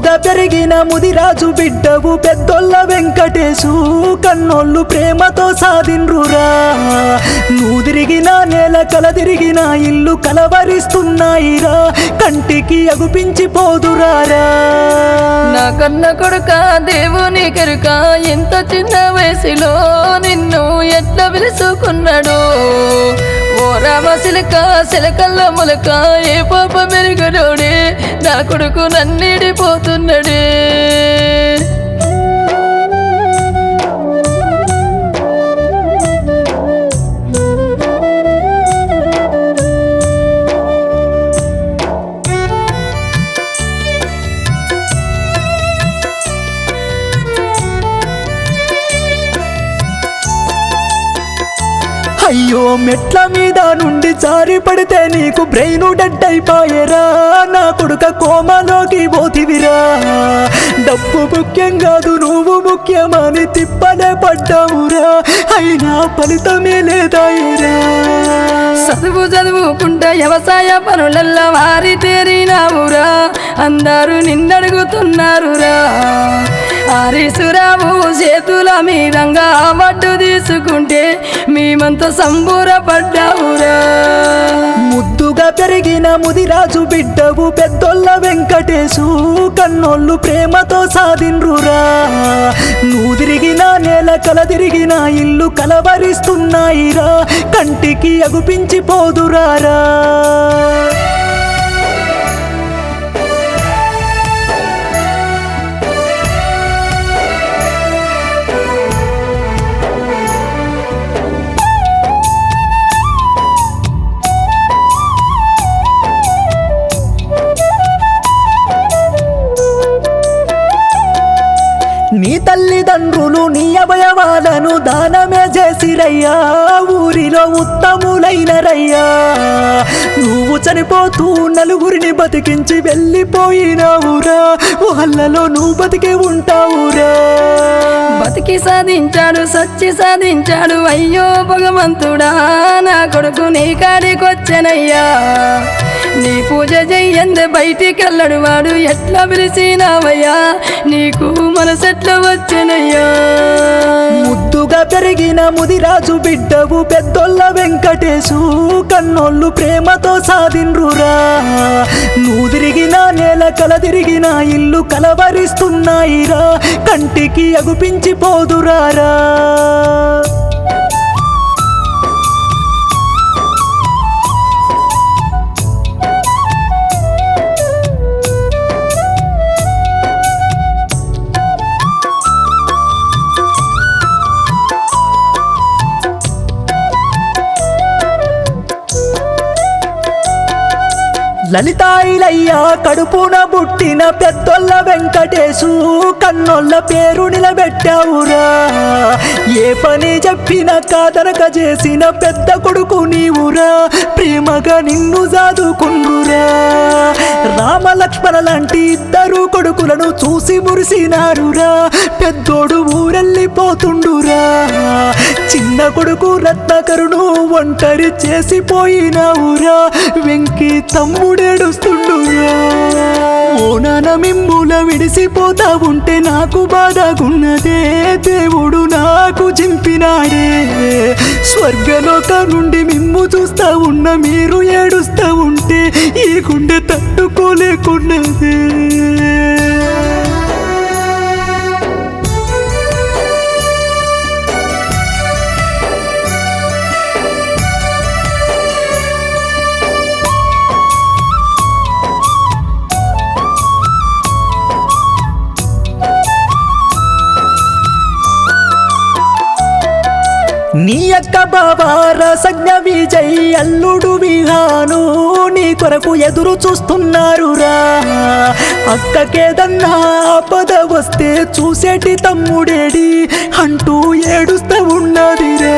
ముద్దుగా పెరిగిన ముదిరాజు బిడ్డవు పెద్దొల్ల వెంకటేశు. కన్నోళ్ళు ప్రేమతో సాధిన్రురా నువ్వు తిరిగిన నేల కల తిరిగిన ఇల్లు కలవరిస్తున్నాయిరా. కంటికి అగుపించి పోదురారా. నా కన్న కొడుక దేవుని కనుక ఎంత చిన్న వయసులో నిన్ను ఎట్లా పిలుచుకున్నాడు ఓ రామ సిలక సిలకల్ల ములక ఏ పాప మెరుగునోడే? నా కొడుకు నన్నిడిపోతున్నాడే. అయ్యో మెట్ల మీద నుండి జారి పడితే నీకు బ్రెయిన్ డెడ్ అయిపోయేరా? నా కొడుక కోమలోకి పోతివిరా? డబ్బు ముఖ్యం కాదు నువ్వు ముఖ్యమని తిప్పలే పడ్డావురా. అయినా ఫలితమే లేదాయిరా? చదువు చదువుకుంటే వ్యవసాయ పనులల్లో వారి తేరినావురా. అందరూ నిన్నడుగుతున్నారురా. హరీసురావు చేతుల మీదంగా మట్టు తీసుకుంటే మేమంతా సంబూరపడ్డావురా. ముద్దుగా పెరిగిన ముదిరాజు బిడ్డవు పెద్దొల్ల వెంకటేశు కన్నోళ్ళు ప్రేమతో సాధిన్రురా నువ్వు తిరిగిన నేల కల తిరిగిన ఇల్లు కలవరిస్తున్నాయిరా కంటికి అగుపించిపోదురారా. తల్లిదండ్రులు నీ అవయవాలను దానమే చేసిరయ్యా. ఊరిలో ఉత్తములైన రయ్యా నువ్వు చనిపోతూ నలుగురిని బతికించి వెళ్ళిపోయినావురా. వాళ్ళలో నువ్వు బతికి ఉంటావురా. బతికి సాధించాడు సచ్చి సాధించాడు అయ్యో భగవంతుడా నా కొడుకు నీ కాడికొచ్చెనయ్యా. నీ పూజ చెయ్యందే బయటికి వెళ్ళడు వాడు ఎట్లా పిలిచినావయ్యా నీకు మనసెట్లా వచ్చెనయ్యా ముద్దుగా పెరిగిన ముదిరాజు బిడ్డవు పెద్దొల్ల వెంకటేశు కన్నోళ్ళు ప్రేమతో సాధిన్రురా నువ్వు తిరిగిన నేల కల తిరిగిన ఇల్లు కలవరిస్తున్నాయిరా. కంటికి అగుపించి పోదురారా లలితాయిలయ్య కడుపున పుట్టిన పెద్దొల్ల వెంకటేశు కన్నొల్ల పేరు నిలబెట్టావురా. ఏ పని చెప్పిన కాదనక చేసిన పెద్ద కొడుకు నీవురా. ప్రేమగా నిన్ను సాదుకుండురా. రామలక్ష్మణ లాంటి ఇద్దరు కొడుకులను చూసి మురిసినారురా పెద్దోడు ఊరెళ్ళిపోతుండురా. చిన్న కొడుకు రత్నకరును ఒంటరి చేసిపోయినావురా. వెంకి తమ్ముడేడుస్తుండురా. ఓ నాన్న మిమ్ముల విడిసిపోతా ఉంటే నాకు బాధగున్నదే. దేవుడు నాకు చింపినాడే. స్వర్గలోకం నుండి మిమ్ము చూస్తా ఉన్న మీరు ఏడుస్తా ఉంటే ఈ గుండె తట్టుకోలేకున్నదే. నీ అక్క బాబా రసజ్ఞ విజయ్ అల్లుడు విహాను నీ కొరకు ఎదురు చూస్తున్నారురా అక్కకేదన్నా ఆపద వస్తే చూసేటి తమ్ముడేడి అంటూ ఏడుస్తూ ఉన్నదిరా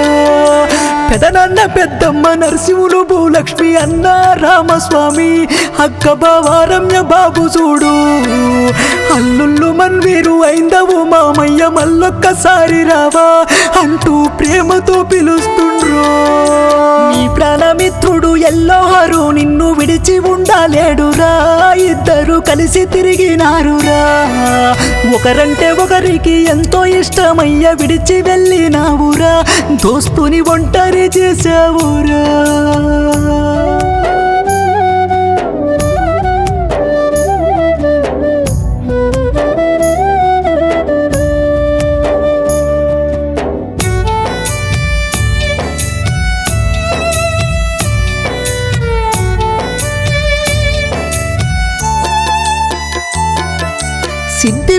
పెదనన్న పెద్దమ్మ నరసింహులు భూలక్ష్మి అన్న రామస్వామి అక్క బావ రమ్య బాబు చూడు. అల్లుళ్ళు మన్వీరు ఐందవ మామయ్య మళ్ళొక్కసారి రావా అంటూ ప్రేమతో పిలుస్తుండ్రు. నీ ప్రాణమిత్రుడు ఎల్లోహరు నిన్ను విడిచి ఉండలేడురా. ఇద్దరు కలిసి తిరిగినారురా. ఒకరంటే ఒకరికి ఎంతో ఇష్టమయ్య విడిచి వెళ్ళినావురా. దోస్తుని ఒంటరి చేసావురా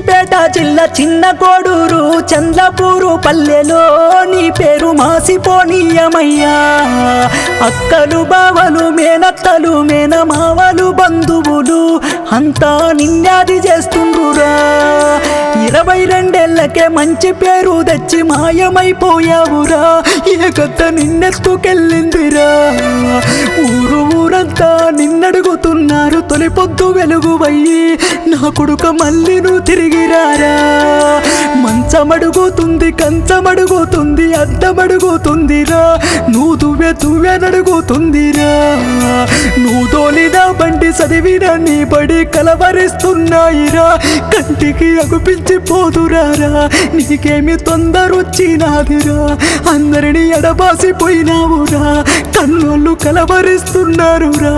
సిద్దిపేట జిల్లా చిన్న కోడూరు చంద్రపూరు పల్లెలో నీ పేరు మాసిపోనీయమయ్యా. అక్కలు బావలు మేనత్తలు మేనమావలు బంధువులు అంతా నిన్యాది చేస్తుండ్రురా. ఇరవై రెండేళ్ళకే మంచి పేరు తెచ్చి మాయమైపోయావురా. ఏ కొత్త నిన్నెత్తుకెళ్ళిందిరా. ఊరు ఊరంతా నిన్నడుగుతున్నారు తొలి పొద్దు వెలుగువయ్యి నా కొడుక మళ్ళీ నువ్వు తిరిగిరారా మంచమడుగుతుంది కంచమడుగుతుంది అద్దమడుగుతుందిరా నువ్వు దువ్వె దువ్వెనడుగుతుందిరా నువ్వు తోలినా బండి చదివిన నీ బడి కలవరిస్తున్నాయిరా. కంటికి అగుపించి పోదురారా. నీకేమి తొందరొచ్చినాదిరా. అందరినీ ఎడబాసిపోయినావురా. కన్నోళ్ళు కలవరిస్తున్నారురా.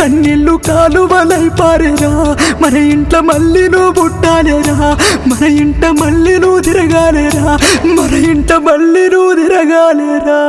కన్నీళ్ళు కాలువలై పారేరా. మన ఇంట్లో మళ్ళీ నువ్వు పుట్టాలేరా. మన ఇంట మళ్ళీ నువ్వు తిరగాలేరా? మన ఇంట మళ్ళీ నువ్వు తిరగాలేరా?